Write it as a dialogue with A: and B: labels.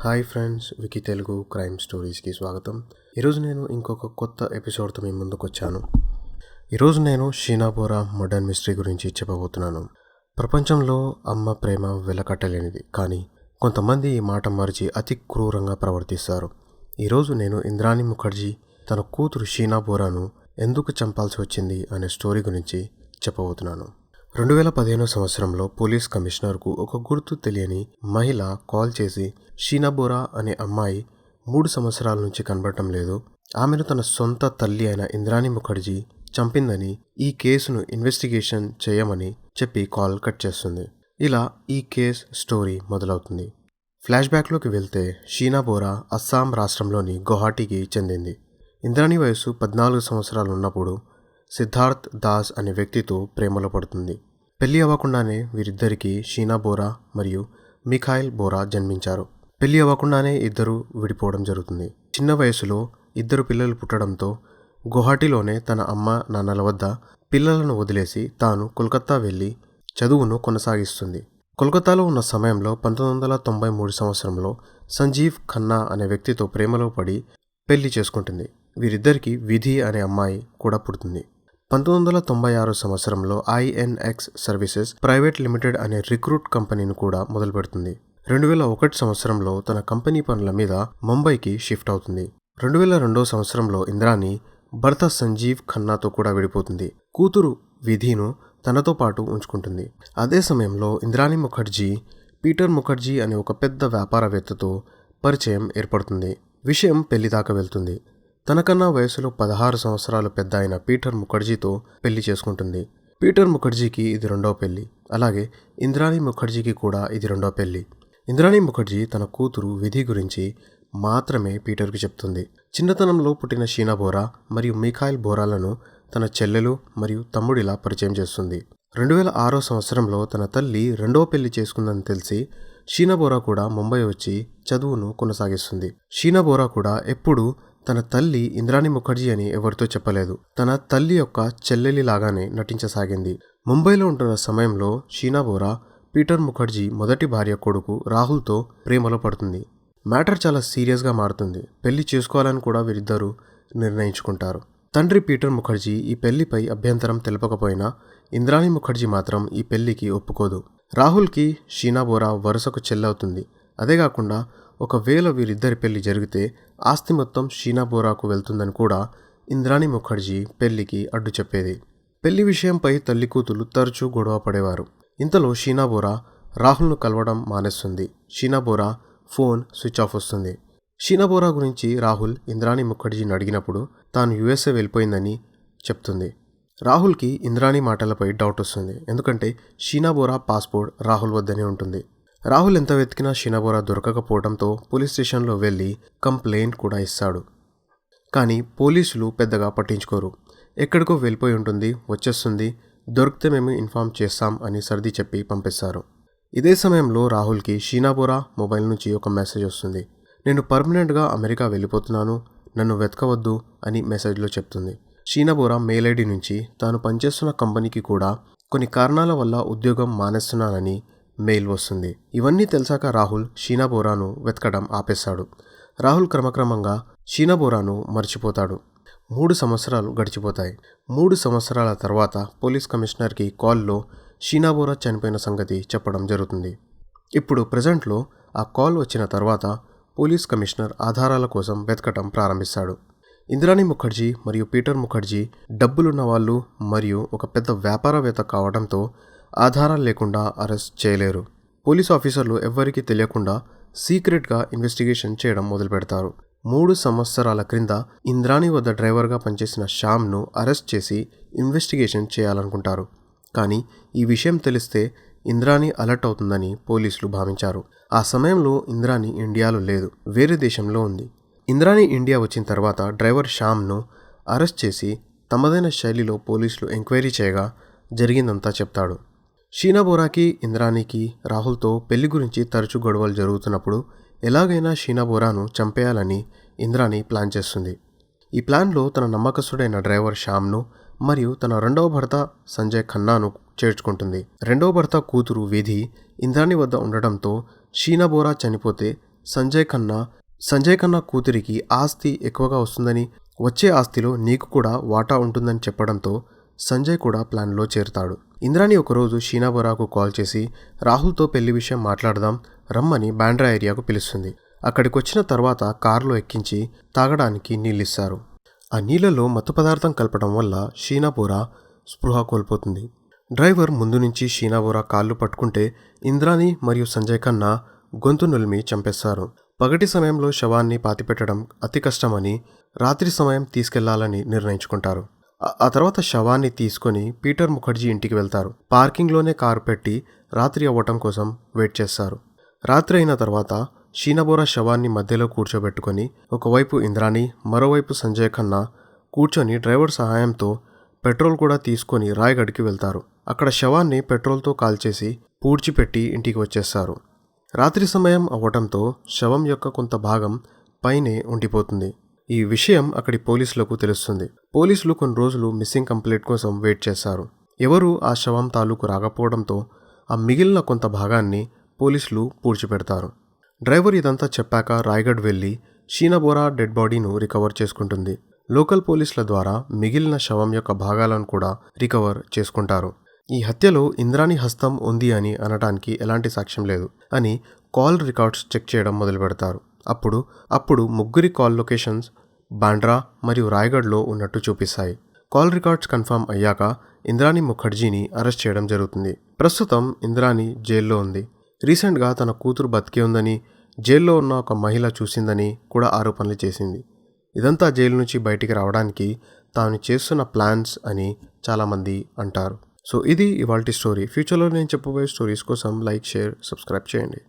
A: Hi friends Vicky Telugu crime స్టోరీస్కి స్వాగతం. ఈరోజు నేను ఇంకొక కొత్త ఎపిసోడ్తో మీ ముందుకు వచ్చాను ఈరోజు నేను షీనాబోరా మోడర్న్ మిస్టరీ గురించి చెప్పబోతున్నాను. ప్రపంచంలో అమ్మ ప్రేమ వెలకట్టలేనిది కానీ కొంతమంది ఈ మాట మరిచి అతి క్రూరంగా ప్రవర్తిస్తారు. ఈరోజు నేను ఇంద్రాణి ముఖర్జీ తన కూతురు షీనా బోరాను ఎందుకు చంపాల్సి వచ్చింది అనే స్టోరీ గురించి చెప్పబోతున్నాను. రెండు వేల పదిహేను సంవత్సరంలో పోలీస్ కమిషనర్కు ఒక గుర్తు తెలియని మహిళ కాల్ చేసి షీనాబోరా అనే అమ్మాయి మూడు సంవత్సరాల నుంచి కనబడటం లేదు. ఆమెను తన సొంత తల్లి అయిన ఇంద్రాణి ముఖర్జీ చంపిందని ఈ కేసును ఇన్వెస్టిగేషన్ చేయమని చెప్పి కాల్ కట్ చేస్తుంది. ఇలా ఈ కేస్ స్టోరీ మొదలవుతుంది. ఫ్లాష్ బ్యాక్లోకి వెళ్తే షీనా బోరా అస్సాం రాష్ట్రంలోని గువాహటికి చెందింది. ఇంద్రాణి వయసు పద్నాలుగు సంవత్సరాలు ఉన్నప్పుడు సిద్ధార్థ్ దాస్ అనే వ్యక్తితో ప్రేమలో పడుతుంది. పెళ్ళి అవ్వకుండానే వీరిద్దరికీ షీనా బోరా మరియు మిఖాయిల్ బోరా జన్మించారు. పెళ్ళి అవ్వకుండానే ఇద్దరు విడిపోవడం జరుగుతుంది. చిన్న వయసులో ఇద్దరు పిల్లలు పుట్టడంతో గుహాటీలోనే తన అమ్మ నాన్నల వద్ద పిల్లలను వదిలేసి తాను కోల్కత్తా వెళ్ళి చదువును కొనసాగిస్తుంది. కోల్కతాలో ఉన్న సమయంలో పంతొమ్మిది వందల తొంభై మూడు సంవత్సరంలో సంజీవ్ ఖన్నా అనే వ్యక్తితో ప్రేమలో పడి పెళ్ళి చేసుకుంటుంది. వీరిద్దరికీ విధి అనే అమ్మాయి కూడా పుడుతుంది. పంతొమ్మిది వందల తొంభై ఆరు సంవత్సరంలో ఐఎన్ఎక్స్ సర్వీసెస్ ప్రైవేట్ లిమిటెడ్ అనే రిక్రూట్ కంపెనీని కూడా మొదలు పెడుతుంది రెండు వేల ఒకటి సంవత్సరంలో తన కంపెనీ పనుల మీద ముంబైకి షిఫ్ట్ అవుతుంది. రెండు వేల రెండో సంవత్సరంలో ఇంద్రాని భర్త సంజీవ్ ఖన్నాతో కూడా విడిపోతుంది. కూతురు విధిను తనతో పాటు ఉంచుకుంటుంది. అదే సమయంలో ఇంద్రాణి ముఖర్జీ పీటర్ ముఖర్జీ అనే ఒక పెద్ద వ్యాపారవేత్తతో పరిచయం ఏర్పడుతుంది. విషయం పెళ్ళి దాకా వెళ్తుంది. తనకన్నా వయసులో పదహారు సంవత్సరాలు పెద్ద అయిన పీటర్ ముఖర్జీతో పెళ్ళి చేసుకుంటుంది. పీటర్ ముఖర్జీకి ఇది రెండవ పెళ్ళి. అలాగే ఇంద్రాణి ముఖర్జీకి కూడా ఇది రెండవ పెళ్ళి. ఇంద్రాణి ముఖర్జీ తన కూతురు విధి గురించి మాత్రమే పీటర్కి చెప్తుంది. చిన్నతనంలో పుట్టిన షీనా బోరా మరియు మిఖాయిల్ బోరాలను తన చెల్లెలు మరియు తమ్ముడిలా పరిచయం చేస్తుంది. రెండు వేల ఆరో సంవత్సరంలో తన తల్లి రెండవ పెళ్ళి చేసుకుందని తెలిసి షీనా బోరా కూడా ముంబై వచ్చి చదువును కొనసాగిస్తుంది. షీనా బోరా కూడా ఎప్పుడూ తన తల్లి ఇంద్రాణి ముఖర్జీ అని ఎవరితో చెప్పలేదు. తన తల్లి యొక్క చెల్లెలి లాగానే నటించసాగింది. ముంబైలో ఉంటున్న సమయంలో షీనా బోరా పీటర్ ముఖర్జీ మొదటి భార్య కొడుకు రాహుల్తో ప్రేమలో పడుతుంది. మ్యాటర్ చాలా సీరియస్గా మారుతుంది. పెళ్ళి చేసుకోవాలని కూడా వీరిద్దరూ నిర్ణయించుకుంటారు. తండ్రి పీటర్ ముఖర్జీ ఈ పెళ్ళిపై అభ్యంతరం తెలపకపోయినా ఇంద్రాణి ముఖర్జీ మాత్రం ఈ పెళ్ళికి ఒప్పుకోదు. రాహుల్కి షీనా బోరా వరుసకు చెల్లవుతుంది. అదే కాకుండా ఒకవేళ వీరిద్దరి పెళ్ళి జరిగితే ఆస్తి మొత్తం షీనా బోరాకు వెళ్తుందని కూడా ఇంద్రాణి ముఖర్జీ పెళ్ళికి అడ్డు చెప్పేది. పెళ్ళి విషయంపై తల్లి కూతులు తరచూ గొడవ పడేవారు. ఇంతలో షీనా బోరా రాహుల్ను కలవడం మానేస్తుంది. Sheena Bora phone switch off వస్తుంది. షీనా బోరా గురించి రాహుల్ ఇంద్రాణి ముఖర్జీని అడిగినప్పుడు తాను యుఎస్ఏ వెళ్ళిపోయిందని చెప్తుంది. రాహుల్కి ఇంద్రాణి మాటలపై డౌట్ వస్తుంది. ఎందుకంటే షీనా బోరా పాస్పోర్ట్ రాహుల్ వద్దనే ఉంటుంది. రాహుల్ ఎంత వెతికినా షినబోరా దొరకకపోవడంతో పోలీస్ స్టేషన్లో వెళ్ళి కంప్లైంట్ కూడా ఇస్తాడు. కానీ పోలీసులు పెద్దగా పట్టించుకోరు. ఎక్కడికో వెళ్ళిపోయి ఉంటుంది వచ్చేస్తుంది దొరికితే మేము ఇన్ఫామ్ చేస్తాం అని సర్ది చెప్పి పంపిస్తారు. ఇదే సమయంలో రాహుల్కి షీనాబోరా మొబైల్ నుంచి ఒక మెసేజ్ వస్తుంది. నేను పర్మనెంట్గా అమెరికా వెళ్ళిపోతున్నాను నన్ను వెతకవద్దు అని మెసేజ్లో చెప్తుంది. షీనాబోరా మెయిల్ ఐడి నుంచి తాను పనిచేస్తున్న కంపెనీకి కూడా కొన్ని కారణాల వల్ల ఉద్యోగం మానేస్తున్నానని మెయిల్ వస్తుంది. ఇవన్నీ తెలిసాక రాహుల్ షీనా బోరాను వెతకడం ఆపేశాడు. రాహుల్ క్రమక్రమంగా షీనా బోరాను మర్చిపోతాడు. మూడు సంవత్సరాలు గడిచిపోతాయి. మూడు సంవత్సరాల తర్వాత పోలీస్ కమిషనర్కి కాల్లో షీనా బోరా చనిపోయిన సంగతి చెప్పడం జరుగుతుంది. ఇప్పుడు ప్రజెంట్లో ఆ కాల్ వచ్చిన తర్వాత పోలీస్ కమిషనర్ ఆధారాల కోసం వెతకటం ప్రారంభిస్తాడు. ఇంద్రాణి ముఖర్జీ మరియు పీటర్ ముఖర్జీ డబ్బులున్న వాళ్ళు మరియు ఒక పెద్ద వ్యాపారవేత్త కావడంతో ఆధారాలు లేకుండా అరెస్ట్ చేయలేరు. పోలీస్ ఆఫీసర్లు ఎవ్వరికీ తెలియకుండా సీక్రెట్గా ఇన్వెస్టిగేషన్ చేయడం మొదలు పెడతారు మూడు సంవత్సరాల క్రింద ఇంద్రాణి వద్ద డ్రైవర్గా పనిచేసిన శ్యామ్ను అరెస్ట్ చేసి ఇన్వెస్టిగేషన్ చేయాలనుకుంటారు. కానీ ఈ విషయం తెలిస్తే ఇంద్రాణి అలర్ట్ అవుతుందని పోలీసులు భావించారు. ఆ సమయంలో ఇంద్రాణి ఇండియాలో లేదు వేరే దేశంలో ఉంది. ఇంద్రాణి ఇండియా వచ్చిన తర్వాత డ్రైవర్ శ్యామ్ను అరెస్ట్ చేసి తమదైన శైలిలో పోలీసులు ఎంక్వైరీ చేయగా జరిగిందంతా చెప్తాడు. షీనా బోరాకి ఇంద్రాణికి రాహుల్తో పెళ్ళి గురించి తరచూ గొడవలు జరుగుతున్నప్పుడు ఎలాగైనా షీనా బోరాను చంపేయాలని ఇంద్రాణి ప్లాన్ చేస్తుంది. ఈ ప్లాన్లో తన నమ్మకస్తుడైన డ్రైవర్ శ్యామ్ను మరియు తన రెండవ భర్త సంజయ్ ఖన్నాను చేర్చుకుంటుంది. రెండవ భర్త కూతురు విధి ఇంద్రాణి వద్ద ఉండడంతో షీనా బోరా చనిపోతే సంజయ్ ఖన్నా సంజయ్ ఖన్నా కూతురికి ఆస్తి ఎక్కువగా వస్తుందని వచ్చే ఆస్తిలో నీకు కూడా వాటా ఉంటుందని చెప్పడంతో సంజయ్ కూడా ప్లాన్లో చేరుతాడు. ఇంద్రాణి ఒకరోజు షీనా బొరాకు కాల్ చేసి రాహుల్తో పెళ్ళి విషయం మాట్లాడదాం రమ్మని బాండ్రా ఏరియాకు పిలుస్తుంది. అక్కడికి వచ్చిన తర్వాత కారులో ఎక్కించి తాగడానికి నీళ్ళిస్తారు. ఆ నీళ్ళలో మత్తు పదార్థం కలపడం వల్ల షీనాబోరా స్పృహ కోల్పోతుంది. డ్రైవర్ ముందు నుంచి షీనాబోరా కాళ్ళు పట్టుకుంటే ఇంద్రాని మరియు సంజయ్ ఖన్నా గొంతు నులిమి చంపేస్తారు. పగటి సమయంలో శవాన్ని పాతిపెట్టడం అతి కష్టమని రాత్రి సమయం తీసుకెళ్ళాలని నిర్ణయించుకుంటారు. ఆ- తర్వాత శవాన్ని తీసుకొని పీటర్ ముఖర్జీ ఇంటికి వెళ్తారు. పార్కింగ్లోనే కారు పెట్టి రాత్రి అవ్వటం కోసం వెయిట్ చేస్తారు. రాత్రి అయిన తర్వాత షీనబోరా శవాన్ని మధ్యలో కూర్చోబెట్టుకొని ఒకవైపు ఇంద్రాణి మరోవైపు సంజయ్ ఖన్నా కూర్చొని డ్రైవర్ సహాయంతో పెట్రోల్ కూడా తీసుకొని రాయగఢ్కి వెళ్తారు. అక్కడ శవాన్ని పెట్రోల్తో కాల్చేసి పూడ్చిపెట్టి ఇంటికి వచ్చేస్తారు. రాత్రి సమయం అవ్వటంతో శవం యొక్క కొంత భాగం పైనే ఉండిపోతుంది. ఈ విషయం అక్కడి పోలీసులకు తెలుస్తుంది. పోలీసులు కొన్ని రోజులు మిస్సింగ్ కంప్లైంట్ కోసం వెయిట్ చేస్తారు ఎవరూ ఆ శవం తాలూకు రాకపోవడంతో ఆ మిగిలిన కొంత భాగాన్ని పోలీసులు పూడ్చిపెడతారు. డ్రైవర్ ఇదంతా చెప్పాక రాయ్గఢ్ వెళ్ళి షీనబోరా డెడ్ బాడీను రికవర్ చేసుకుంటుంది. లోకల్ పోలీసుల ద్వారా మిగిలిన శవం యొక్క భాగాలను కూడా రికవర్ చేసుకుంటారు. ఈ హత్యలో ఇంద్రాణి హస్తం ఉంది అని అనటానికి ఎలాంటి సాక్ష్యం లేదు అని కాల్ రికార్డ్స్ చెక్ చేయడం మొదలు పెడతారు అప్పుడు అప్పుడు ముగ్గురి కాల్ లొకేషన్స్ బాండ్రా మరియు రాయ్గఢ్లో ఉన్నట్టు చూపిస్తాయి. కాల్ రికార్డ్స్ కన్ఫర్మ్ అయ్యాక ఇంద్రాణి ముఖర్జీని అరెస్ట్ చేయడం జరుగుతుంది. ప్రస్తుతం ఇంద్రాణి జైల్లో ఉంది. రీసెంట్గా తన కూతురు బతికే ఉందని జైల్లో ఉన్న ఒక మహిళ చూసిందని కూడా ఆరోపణలు చేసింది. ఇదంతా జైలు నుంచి బయటికి రావడానికి తాను చేస్తున్న ప్లాన్స్ అని చాలామంది అంటారు. సో ఇది ఇవాల్టి స్టోరీ. ఫ్యూచర్లో నేను చెప్పబోయే స్టోరీస్ కోసం లైక్ షేర్ సబ్స్క్రైబ్ చేయండి.